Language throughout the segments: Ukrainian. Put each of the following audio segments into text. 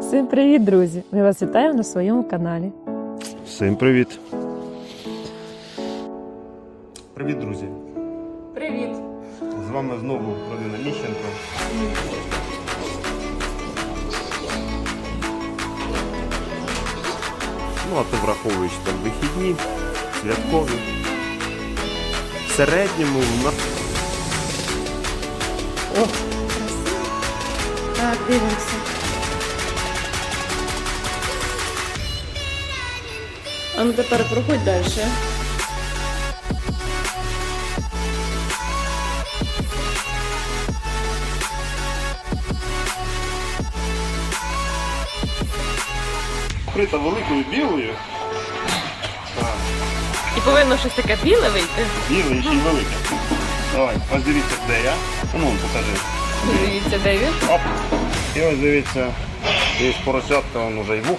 Всім привіт, друзі! Ми вас вітаємо на своєму каналі. Всім привіт. Привіт, друзі. Привіт! З вами знову родина Міщенко. Ну, а то враховуючи там вихідні, святкові. В середньому в нас О, Так, дивимося. А ну тепер проходь далі. вкрита великою білою. Так, І повинно щось таке біле вийти. біле і ще й велике. Давай, ось дивіться, де я. Ну, покажи. Дивіться, де він. Оп. І ось дивіться, є поросятка, он уже й вух.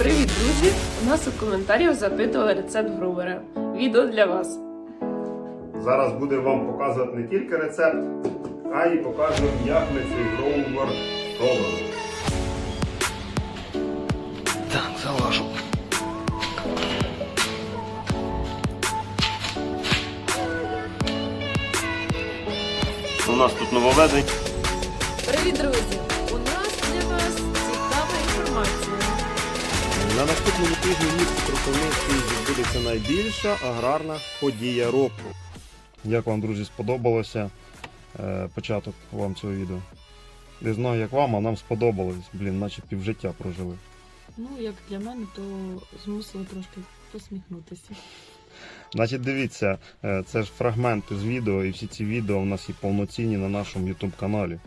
Привіт, друзі! У нас у коментарях запитували рецепт грубера. Відео для вас. Зараз буде вам показувати не тільки рецепт, а й покажу, як ми цей гроувер робимо. Так, залажу. У нас тут нововведень. Привіт, друзі! На наступному тижні в місті Кропивницький відбудеться найбільша аграрна подія року. Як вам, друзі, сподобалося е, початок вам цього відео? Не знаю, як вам, а нам сподобалось. Блін, наче півжиття прожили. Ну, як для мене, то змусило трошки посміхнутися. Значить, дивіться, е, це ж фрагменти з відео, і всі ці відео у нас є повноцінні на нашому YouTube каналі.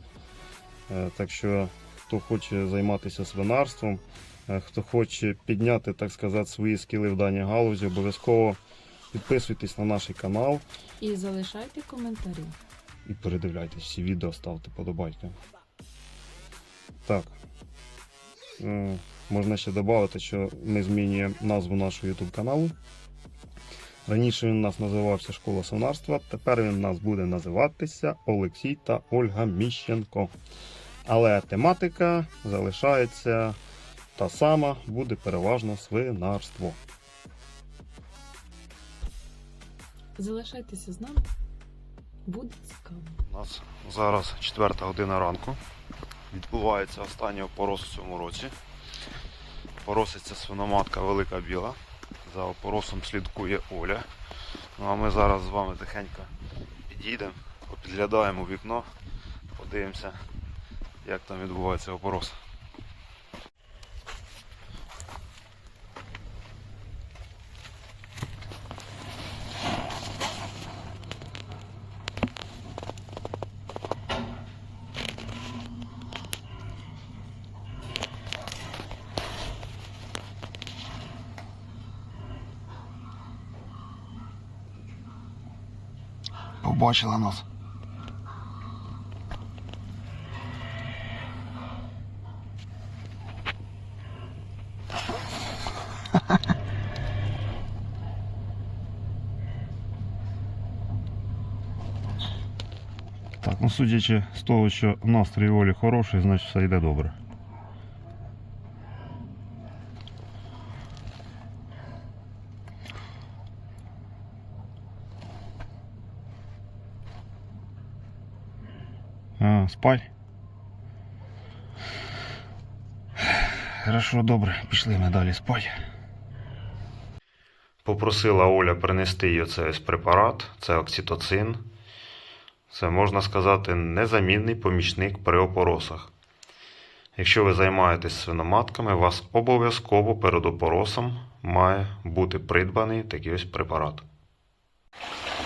Е, Так що, хто хоче займатися свинарством, е, хто хоче підняти, так сказати, свої скіли в даній галузі, обов'язково підписуйтесь на наш канал І залишайте коментарі. і передивляйтесь всі відео, ставте подобайки. Так. Е, Можна ще додати, що ми змінюємо назву нашого YouTube каналу. Раніше він у нас називався Школа свинарства, тепер він у нас буде називатися Олексій та Ольга Міщенко. Але тематика залишається та сама, буде переважно свинарство. Залишайтеся з нами. Буде цікаво. У нас зараз 4 година ранку. Відбувається останній опорос у цьому році. Пороситься свиноматка велика біла. За опоросом слідкує Оля. Ну а ми зараз з вами тихенько підійдемо, підглядаємо вікно, подивимося, як там відбувається опорос. Побачила нас. Судячи з того, що настрій Олі хороший, значить все йде добре. А. Хорошо, добре, пішли ми далі спать. Попросила Оля принести їй оцей препарат, це окситоцин. Це, можна сказати, незамінний помічник при опоросах. Якщо ви займаєтесь свиноматками, у вас обов'язково перед опоросом має бути придбаний такий ось препарат.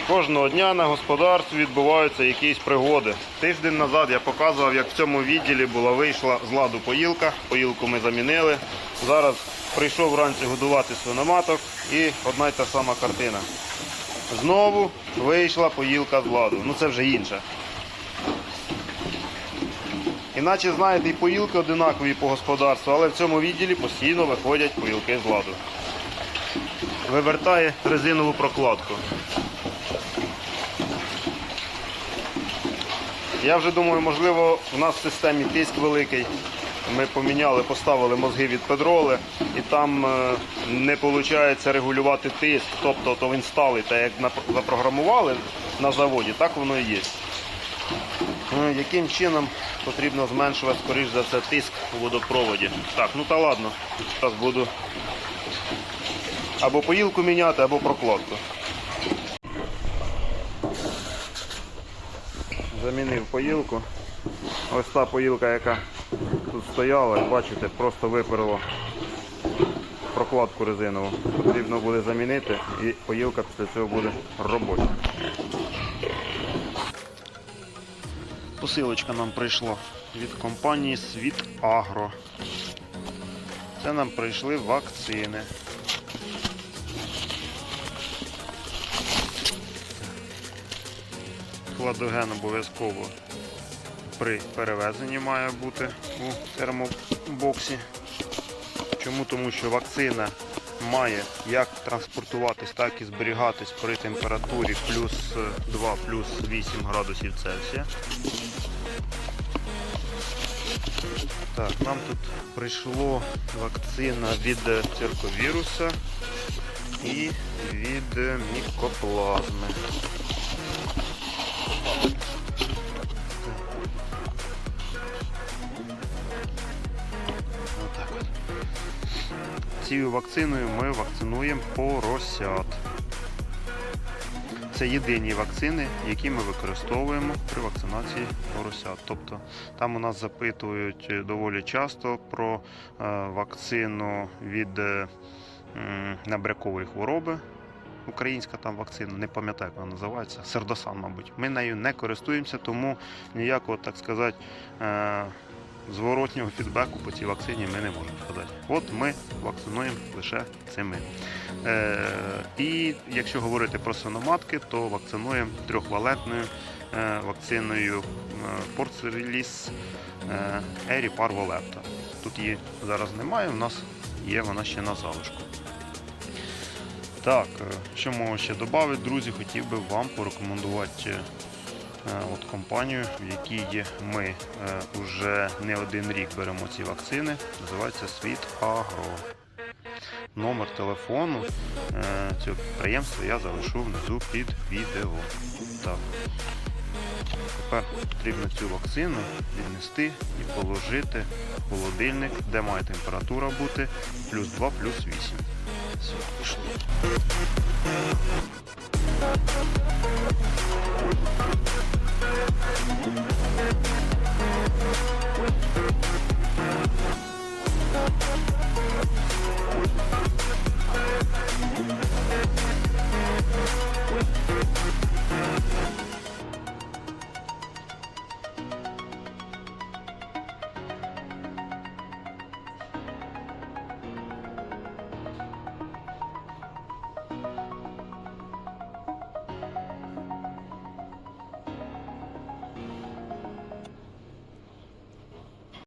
Кожного дня на господарстві відбуваються якісь пригоди. Тиждень назад я показував, як в цьому відділі була вийшла з ладу поїлка. Поїлку ми замінили. Зараз прийшов вранці годувати свиноматок і одна й та сама картина. Знову вийшла поїлка з ладу. Ну це вже інше. Іначе, знаєте, і поїлки одинакові по господарству, але в цьому відділі постійно виходять поїлки з ладу. Вивертає резинову прокладку. Я вже думаю, можливо, в нас в системі тиск великий. Ми поміняли, поставили мозги від педроли, і там е, не виходить регулювати тиск. Тобто то він сталий, так як запрограмували на заводі, так воно і є. Е, Яким чином потрібно зменшувати, скоріш за все, тиск у водопроводі? Так, ну та ладно. Зараз буду або поїлку міняти, або прокладку. Замінив поїлку. Ось та поїлка, яка тут стояла, бачите, просто виперло прокладку резинову. Потрібно буде замінити і поїлка після цього буде робоча. Посилочка нам прийшла від компанії Світ Агро. Це нам прийшли вакцини. Хладоген обов'язково при перевезенні має бути у термобоксі. Чому? Тому що вакцина має як транспортуватись, так і зберігатись при температурі плюс 2, плюс 8 градусів Цельсія. Так, нам тут прийшло вакцина від цирковіруса і від мікоплазми. Цією вакциною ми вакцинуємо поросят. Це єдині вакцини, які ми використовуємо при вакцинації поросят. Тобто там у нас запитують доволі часто про е, вакцину від е, набрякової хвороби. Українська там вакцина, не пам'ятаю, як вона називається, Сердосан, мабуть. Ми нею не користуємося, тому ніякого, так сказати, е, зворотнього фідбеку по цій вакцині ми не можемо сказати. От ми вакцинуємо лише цими. Е, і якщо говорити про свиноматки, то вакцинуємо трьохвалентною е, вакциною Порцеліс Ері Парволепта. Тут її зараз немає, у нас є вона ще на залишку. Так, е, що можу ще додати, друзі, хотів би вам порекомендувати е, от компанію, в якій ми е, вже не один рік беремо ці вакцини. Називається Світ Агро. Номер телефону е, цього підприємства я залишу внизу під відео. Так. Тепер потрібно цю вакцину віднести і положити в холодильник, де має температура бути плюс 2, плюс 8. Все, пішли.